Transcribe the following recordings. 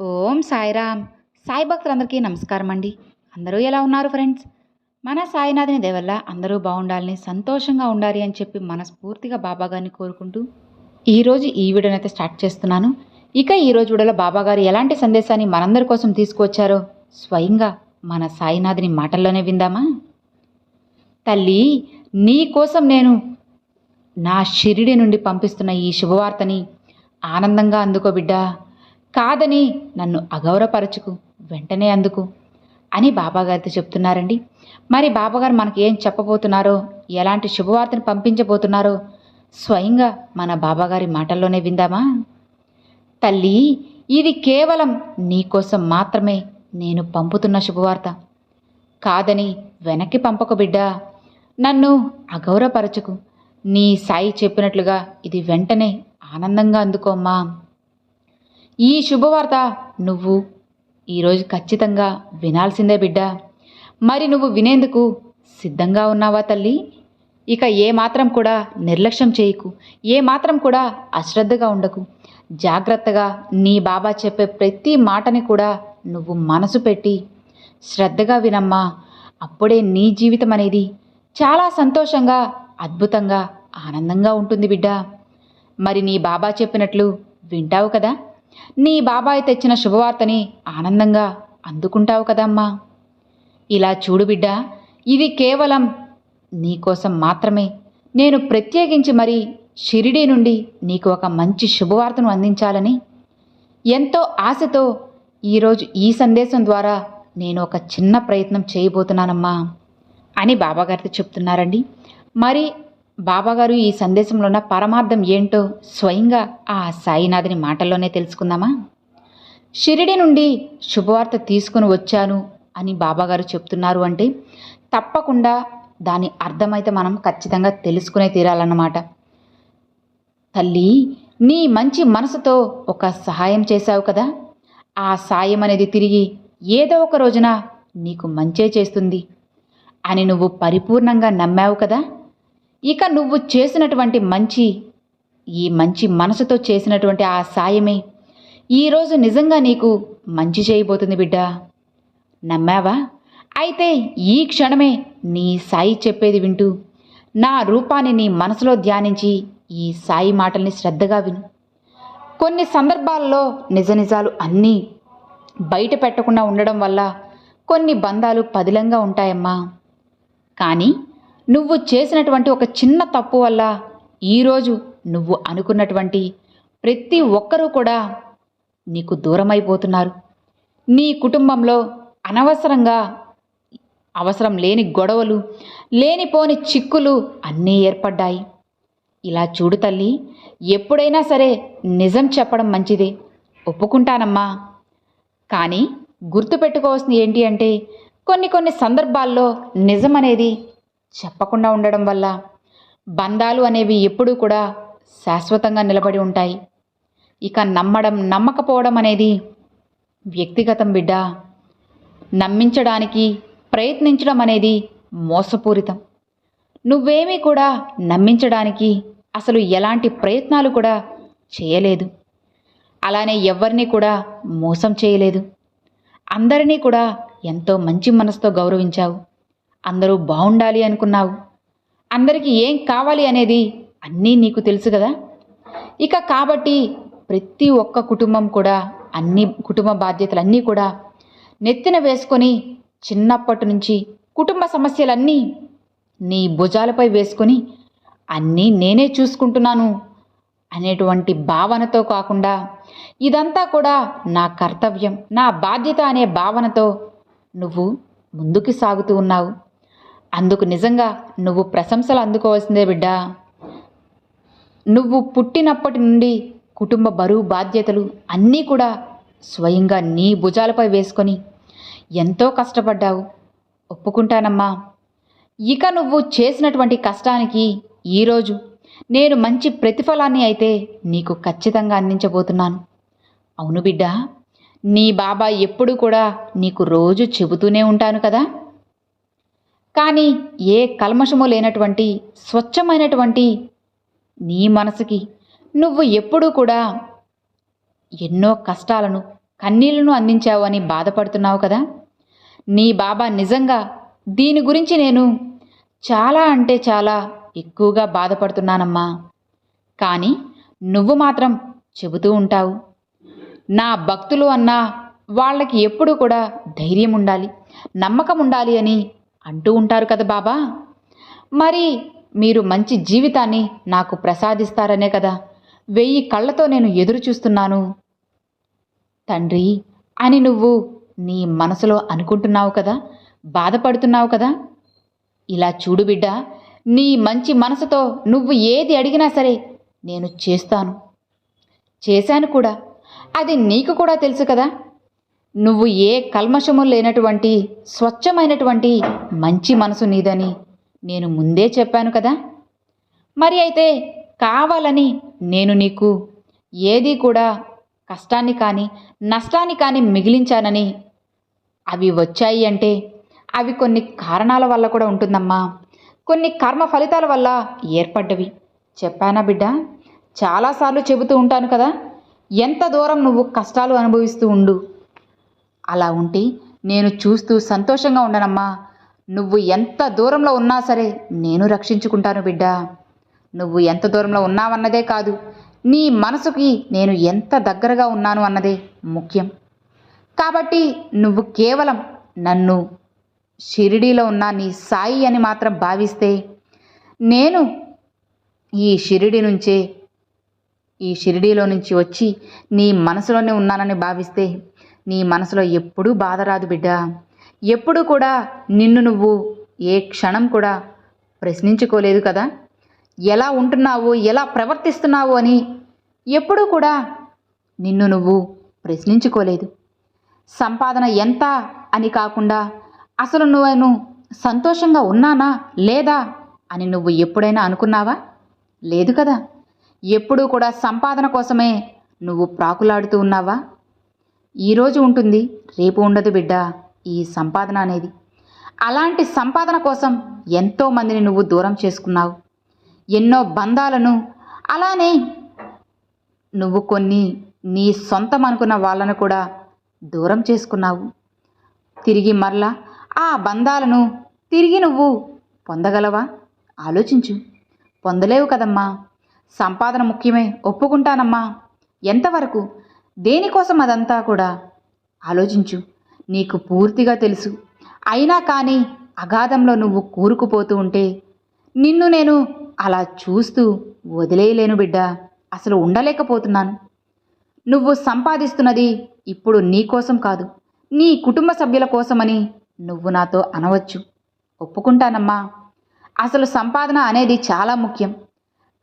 ఓం సాయిరామ్. సాయి భక్తులందరికీ నమస్కారం అండి. అందరూ ఎలా ఉన్నారు ఫ్రెండ్స్? మన సాయినాథుని దేవల్ల అందరూ బాగుండాలని సంతోషంగా ఉండాలి అని చెప్పి మనస్ఫూర్తిగా బాబాగారిని కోరుకుంటూ ఈరోజు ఈ వీడియోని అయితే స్టార్ట్ చేస్తున్నాను. ఇక ఈరోజు వీడియోలో బాబాగారు ఎలాంటి సందేశాన్ని మనందరి కోసం తీసుకువచ్చారో స్వయంగా మన సాయినాథుని మాటల్లోనే విందామా? తల్లి నీ కోసం నేను నా షిరిడి నుండి పంపిస్తున్న ఈ శుభవార్తని ఆనందంగా అందుకో బిడ్డా. కాదని నన్ను అగౌరవపరచుకు వెంటనే అందుకు అని బాబాగారితో చెప్తున్నారండి. మరి బాబాగారు మనకి ఏం చెప్పబోతున్నారో ఎలాంటి శుభవార్తను పంపించబోతున్నారో స్వయంగా మన బాబాగారి మాటల్లోనే విందామా? తల్లి ఇది కేవలం నీకోసం మాత్రమే నేను పంపుతున్న శుభవార్త. కాదని వెనక్కి పంపకు బిడ్డా. నన్ను అగౌరవపరచుకు. నీ సాయి చెప్పినట్లుగా ఇది వెంటనే ఆనందంగా అందుకోమ్మా ఈ శుభవార్త నువ్వు ఈరోజు ఖచ్చితంగా వినాల్సిందే బిడ్డ. మరి నువ్వు వినేందుకు సిద్ధంగా ఉన్నావా తల్లి? ఇక ఏమాత్రం కూడా నిర్లక్ష్యం చేయకు. ఏమాత్రం కూడా అశ్రద్ధగా ఉండకు. జాగ్రత్తగా నీ బాబా చెప్పే ప్రతి మాటని కూడా నువ్వు మనసు పెట్టి శ్రద్ధగా వినమ్మా. అప్పుడే నీ జీవితం అనేది చాలా సంతోషంగా అద్భుతంగా ఆనందంగా ఉంటుంది బిడ్డ. మరి నీ బాబా చెప్పినట్లు వింటావు కదా? నీ బాబాయ్ తెచ్చిన శుభవార్తని ఆనందంగా అందుకుంటావు కదమ్మా. ఇలా చూడు బిడ్డ ఇది కేవలం నీకోసం మాత్రమే. నేను ప్రత్యేకించి మరి షిరిడీ నుండి నీకు ఒక మంచి శుభవార్తను అందించాలని. ఎంతో ఆశతో ఈరోజు ఈ సందేశం ద్వారా నేను ఒక చిన్న ప్రయత్నం చేయబోతున్నానమ్మా అని బాబాగారితో చెప్తున్నారండి. మరి బాబాగారు ఈ సందేశంలో ఉన్న పరమార్థం ఏంటో స్వయంగా ఆ సాయినాథుని మాటల్లోనే తెలుసుకుందామా? షిరిడి నుండి శుభవార్త తీసుకుని వచ్చాను అని బాబాగారు చెప్తున్నారు అంటే తప్పకుండా దాని అర్థమైతే మనం ఖచ్చితంగా తెలుసుకునే తీరాలన్నమాట. తల్లి నీ మంచి మనసుతో ఒక సహాయం చేశావు కదా? ఆ సాయం అనేది తిరిగి ఏదో ఒక రోజున నీకు మంచే చేస్తుంది అని నువ్వు పరిపూర్ణంగా నమ్మావు కదా? ఇక నువ్వు చేసినటువంటి మంచి ఈ మంచి మనసుతో చేసినటువంటి ఆ సాయమే. ఈరోజు నిజంగా నీకు మంచి చేయబోతుంది బిడ్డా. నమ్మావా? అయితే ఈ క్షణమే నీ సాయి చెప్పేది వింటూ నా రూపాన్ని నీ మనసులో ధ్యానించి ఈ సాయి మాటల్ని శ్రద్ధగా విను. కొన్ని సందర్భాల్లో నిజ నిజాలు అన్నీ బయట పెట్టకుండా ఉండడం వల్ల కొన్ని బంధాలు పదిలంగా ఉంటాయమ్మా. కానీ నువ్వు చేసినటువంటి ఒక చిన్న తప్పు వల్ల ఈరోజు నువ్వు అనుకున్నటువంటి ప్రతి ఒక్కరూ కూడా నీకు దూరమైపోతున్నారు. నీ కుటుంబంలో అనవసరంగా అవసరం లేని గొడవలు లేనిపోని చిక్కులు అన్నీ ఏర్పడ్డాయి. ఇలా చూడు తల్లి ఎప్పుడైనా సరే నిజం చెప్పడం మంచిదే. ఒప్పుకుంటానమ్మా. కానీ గుర్తుపెట్టుకోవాల్సింది ఏంటి అంటే కొన్ని కొన్ని సందర్భాల్లో నిజం అనేది చెప్పకుండా ఉండడం వల్ల బంధాలు అనేవి ఎప్పుడూ కూడా శాశ్వతంగా నిలబడి ఉంటాయి. ఇక నమ్మడం నమ్మకపోవడం అనేది వ్యక్తిగతం బిడ్డ. నమ్మించడానికి ప్రయత్నించడం అనేది మోసపూరితం. నువ్వేమీ కూడా నమ్మించడానికి అసలు ఎలాంటి ప్రయత్నాలు కూడా చేయలేదు. అలానే ఎవరిని కూడా మోసం చేయలేదు. అందరినీ కూడా ఎంతో మంచి మనసుతో గౌరవించావు. అందరూ బాగుండాలి అనుకున్నావు. అందరికీ ఏం కావాలి అనేది అన్నీ నీకు తెలుసు కదా. ఇక కాబట్టి ప్రతి ఒక్క కుటుంబం కూడా అన్ని కుటుంబ బాధ్యతలన్నీ కూడా నెత్తిన వేసుకొని చిన్నప్పటి నుంచి కుటుంబ సమస్యలన్నీ నీ భుజాలపై వేసుకొని అన్నీ నేనే చూసుకుంటున్నాను అనేటువంటి భావనతో కాకుండా ఇదంతా కూడా నా కర్తవ్యం నా బాధ్యత అనే భావనతో నువ్వు ముందుకు సాగుతూ ఉన్నావు. అందుకు నిజంగా నువ్వు ప్రశంసలు అందుకోవాల్సిందే బిడ్డా. నువ్వు పుట్టినప్పటి నుండి కుటుంబ బరువు బాధ్యతలు అన్నీ కూడా స్వయంగా నీ భుజాలపై వేసుకొని ఎంతో కష్టపడ్డావు. ఒప్పుకుంటానమ్మా. ఇక నువ్వు చేసినటువంటి కష్టానికి ఈరోజు నేను మంచి ప్రతిఫలాన్ని అయితే నీకు ఖచ్చితంగా అందించబోతున్నాను. అవును బిడ్డ నీ బాబా ఎప్పుడు కూడా నీకు రోజు చెబుతూనే ఉంటాను కదా. కానీ ఏ కల్మషము లేనటువంటి స్వచ్ఛమైనటువంటి నీ మనసుకి నువ్వు ఎప్పుడూ కూడా ఎన్నో కష్టాలను కన్నీళ్ళను అందించావు అని బాధపడుతున్నావు కదా? నీ బాబా నిజంగా దీని గురించి నేను చాలా అంటే చాలా ఎక్కువగా బాధపడుతున్నానమ్మా. కానీ నువ్వు మాత్రం చెబుతూ ఉంటావు. నా భక్తులు అన్నా వాళ్ళకి ఎప్పుడూ కూడా ధైర్యం ఉండాలి నమ్మకం ఉండాలి అని అంటూ ఉంటారు కదా బాబా. మరి మీరు మంచి జీవితాన్ని నాకు ప్రసాదిస్తారనే కదా. వెయ్యి కళ్ళతో నేను ఎదురు చూస్తున్నాను. తండ్రి అని నువ్వు నీ మనసులో అనుకుంటున్నావు కదా? బాధపడుతున్నావు కదా? ఇలా చూడు బిడ్డ నీ మంచి మనసుతో నువ్వు ఏది అడిగినా సరే నేను చేస్తాను. చేశాను కూడా. అది నీకు కూడా తెలుసు కదా. నువ్వు ఏ కల్మషము లేనటువంటి స్వచ్ఛమైనటువంటి మంచి మనసు నీదని నేను ముందే చెప్పాను కదా? మరి అయితే కావాలని నేను నీకు ఏది కూడా కష్టాన్ని కానీ నష్టాన్ని కానీ మిగిలించానని అవి వచ్చాయి అంటే అవి కొన్ని కారణాల వల్ల కూడా ఉంటుందమ్మా. కొన్ని కర్మ ఫలితాల వల్ల ఏర్పడ్డవి. చెప్పానా బిడ్డ? చాలాసార్లు చెబుతూ ఉంటాను కదా ఎంత దూరం నువ్వు కష్టాలు అనుభవిస్తూ ఉండు. అలా ఉంటే నేను చూస్తూ సంతోషంగా ఉండనమ్మా. నువ్వు ఎంత దూరంలో ఉన్నా సరే నేను రక్షించుకుంటాను బిడ్డ. నువ్వు ఎంత దూరంలో ఉన్నావన్నదే కాదు నీ మనసుకి నేను ఎంత దగ్గరగా ఉన్నాను అన్నదే ముఖ్యం. కాబట్టి నువ్వు కేవలం నన్ను షిరిడీలో ఉన్న నీ సాయి అని మాత్రం భావిస్తే నేను ఈ షిరిడి నుంచే ఈ షిరిడీలో నుంచి వచ్చి నీ మనసులోనే ఉన్నానని భావిస్తే నీ మనసులో ఎప్పుడూ బాధ రాదు బిడ్డ. ఎప్పుడు కూడా నిన్ను నువ్వు ఏ క్షణం కూడా ప్రశ్నించుకోలేదు కదా. ఎలా ఉంటున్నావు ఎలా ప్రవర్తిస్తున్నావు అని ఎప్పుడూ కూడా నిన్ను నువ్వు ప్రశ్నించుకోలేదు. సంపాదన ఎంత అని కాకుండా అసలు నువ్వు సంతోషంగా ఉన్నానా లేదా అని నువ్వు ఎప్పుడైనా అనుకున్నావా? లేదు కదా. ఎప్పుడూ కూడా సంపాదన కోసమే నువ్వు ప్రాకులాడుతూ ఉన్నావా? ఈరోజు ఉంటుంది రేపు ఉండదు బిడ్డ ఈ సంపాదన అనేది. అలాంటి సంపాదన కోసం ఎంతోమందిని నువ్వు దూరం చేసుకున్నావు. ఎన్నో బంధాలను అలానే నువ్వు కొన్ని నీ సొంతం అనుకున్న వాళ్ళను కూడా దూరం చేసుకున్నావు. తిరిగి మరలా ఆ బంధాలను తిరిగి నువ్వు పొందగలవా? ఆలోచించు. పొందలేవు కదమ్మా. సంపాదన ముఖ్యమే ఒప్పుకుంటానమ్మా. ఎంతవరకు? దేనికోసం అదంతా కూడా? ఆలోచించు. నీకు పూర్తిగా తెలుసు. అయినా కానీ అగాధంలో నువ్వు కూరుకుపోతూ ఉంటే నిన్ను నేను అలా చూస్తూ వదిలేయలేను బిడ్డ. అసలు ఉండలేకపోతున్నాను. నువ్వు సంపాదిస్తున్నది ఇప్పుడు నీకోసం కాదు నీ కుటుంబ సభ్యుల కోసమని నువ్వు నాతో అనవచ్చు. ఒప్పుకుంటానమ్మా. అసలు సంపాదన అనేది చాలా ముఖ్యం.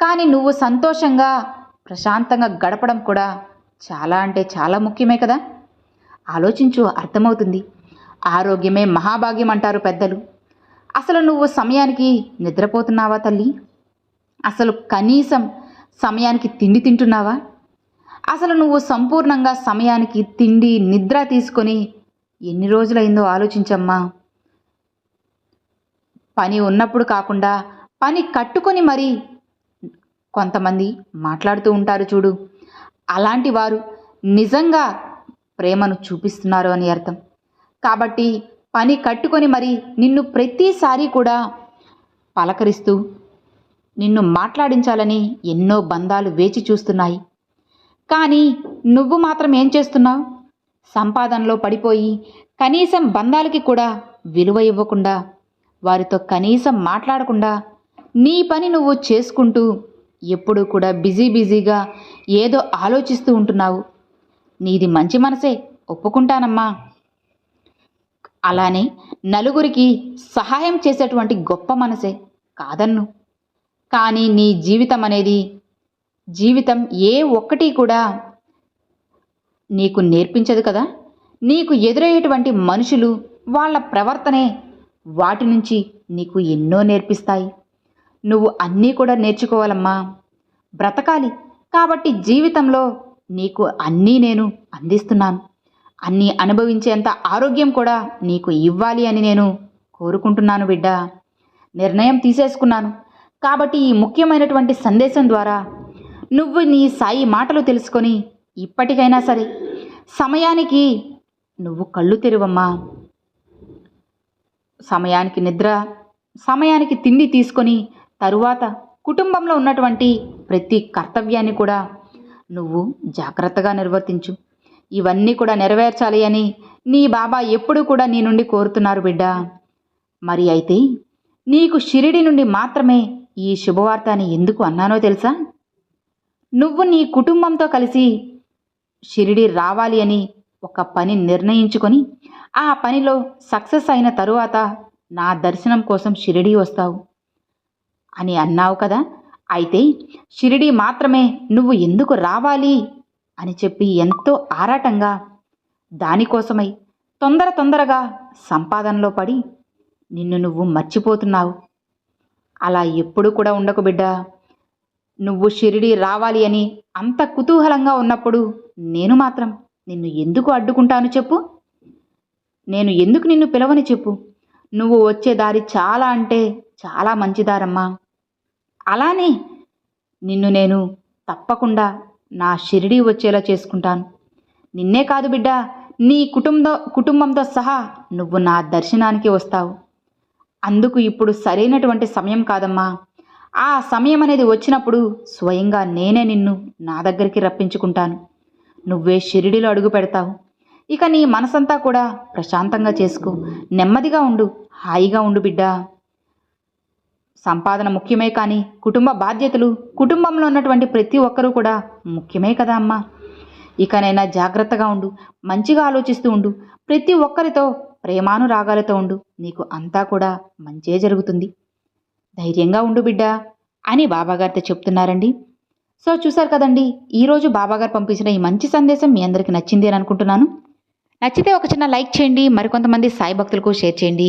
కానీ నువ్వు సంతోషంగా ప్రశాంతంగా గడపడం కూడా చాలా అంటే చాలా ముఖ్యమే కదా? ఆలోచించు అర్థమవుతుంది. ఆరోగ్యమే మహాభాగ్యం అంటారు పెద్దలు. అసలు నువ్వు సమయానికి నిద్రపోతున్నావా తల్లి? అసలు కనీసం సమయానికి తిండి తింటున్నావా? అసలు నువ్వు సంపూర్ణంగా సమయానికి తిండి నిద్ర తీసుకొని ఎన్ని రోజులైందో ఆలోచించమ్మా. పని ఉన్నప్పుడు కాకుండా పని కట్టుకొని మరీ కొంతమంది మాట్లాడుతూ ఉంటారు చూడు. అలాంటి వారు నిజంగా ప్రేమను చూపిస్తున్నారు అని అర్థం. కాబట్టి పని కట్టుకొని మరి నిన్ను ప్రతిసారి కూడా పలకరిస్తూ నిన్ను మాట్లాడించాలని ఎన్నో బంధాలు వేచి చూస్తున్నాయి. కానీ నువ్వు మాత్రం ఏం చేస్తున్నావు? సంపాదనలో పడిపోయి కనీసం బంధాలకి కూడా విలువ ఇవ్వకుండా వారితో కనీసం మాట్లాడకుండా నీ పని నువ్వు చేసుకుంటూ ఎప్పుడూ కూడా బిజీ బిజీగా ఏదో ఆలోచిస్తూ ఉంటున్నావు. నీది మంచి మనసే ఒప్పుకుంటానమ్మా. అలానే నలుగురికి సహాయం చేసేటువంటి గొప్ప మనసే కాదన్ను. కానీ నీ జీవితం అనేది జీవితం ఏ ఒక్కటి కూడా నీకు నేర్పించదు కదా? నీకు ఎదురయ్యేటువంటి మనుషులు వాళ్ళ ప్రవర్తనే వాటి నుంచి నీకు ఎన్నో నేర్పిస్తాయి. నువ్వు అన్నీ కూడా నేర్చుకోవాలమ్మా. బ్రతకాలి. కాబట్టి జీవితంలో నీకు అన్నీ నేను అందిస్తున్నాను. అన్నీ అనుభవించేంత ఆరోగ్యం కూడా నీకు ఇవ్వాలి అని నేను కోరుకుంటున్నాను బిడ్డ. నిర్ణయం తీసేసుకున్నాను. కాబట్టి ఈ ముఖ్యమైనటువంటి సందేశం ద్వారా నువ్వు నీ సాయి మాటలు తెలుసుకొని ఇప్పటికైనా సరే సమయానికి నువ్వు కళ్ళు తెరువమ్మా. సమయానికి నిద్ర సమయానికి తిండి తీసుకొని తరువాత కుటుంబంలో ఉన్నటువంటి ప్రతి కర్తవ్యాన్ని కూడా నువ్వు జాగ్రత్తగా నిర్వర్తించు. ఇవన్నీ కూడా నెరవేర్చాలి అని నీ బాబా ఎప్పుడూ కూడా నీ నుండి కోరుతున్నారు బిడ్డ. మరి అయితే నీకు షిరిడి నుండి మాత్రమే ఈ శుభవార్త అని ఎందుకు అన్నానో తెలుసా? నువ్వు నీ కుటుంబంతో కలిసి షిరిడి రావాలి అని ఒక పని నిర్ణయించుకొని ఆ పనిలో సక్సెస్ అయిన తరువాత నా దర్శనం కోసం షిరిడి వస్తావు. అని అన్నావు కదా? అయితే షిరిడి మాత్రమే నువ్వు ఎందుకు రావాలి? అని చెప్పి ఎంతో ఆరాటంగా దానికోసమై తొందర తొందరగా సంపాదనలో పడి నిన్ను నువ్వు మర్చిపోతున్నావు. అలా ఎప్పుడు కూడా ఉండకు బిడ్డా. నువ్వు షిరిడి రావాలి అని అంత కుతూహలంగా ఉన్నప్పుడు నేను మాత్రం నిన్ను ఎందుకు అడ్డుకుంటాను చెప్పు? నేను ఎందుకు నిన్ను పిలవని చెప్పు? నువ్వు వచ్చే దారి చాలా అంటే చాలా మంచి దారమ్మా అలానే నిన్ను నేను తప్పకుండా నా షిరిడి వచ్చేలా చేసుకుంటాను. నిన్నే కాదు బిడ్డ నీ కుటుంబ కుటుంబంతో సహా నువ్వు నా దర్శనానికి వస్తావు. అందుకు ఇప్పుడు సరైనటువంటి సమయం కాదమ్మా. ఆ సమయం అనేది వచ్చినప్పుడు స్వయంగా నేనే నిన్ను నా దగ్గరికి రప్పించుకుంటాను. నువ్వే షిరిడిలో అడుగు పెడతావు. ఇక నీ మనసంతా కూడా ప్రశాంతంగా చేసుకో. నెమ్మదిగా ఉండు హాయిగా ఉండు బిడ్డా. సంపాదన ముఖ్యమే కానీ కుటుంబ బాధ్యతలు కుటుంబంలో ఉన్నటువంటి ప్రతి ఒక్కరూ కూడా ముఖ్యమే కదా అమ్మా. ఇకనైనా జాగ్రత్తగా ఉండు మంచిగా ఆలోచిస్తూ ఉండు ప్రతి ఒక్కరితో ప్రేమానురాగాలతో ఉండు నీకు అంతా కూడా మంచే జరుగుతుంది. ధైర్యంగా ఉండు బిడ్డా అని బాబాగారితో చెప్తున్నారండి. సో చూసారు కదండి ఈరోజు బాబాగారు పంపించిన ఈ మంచి సందేశం మీ అందరికీ నచ్చింది అని అనుకుంటున్నాను. నచ్చితే ఒక చిన్న లైక్ చేయండి మరికొంతమంది సాయి భక్తులకు షేర్ చేయండి.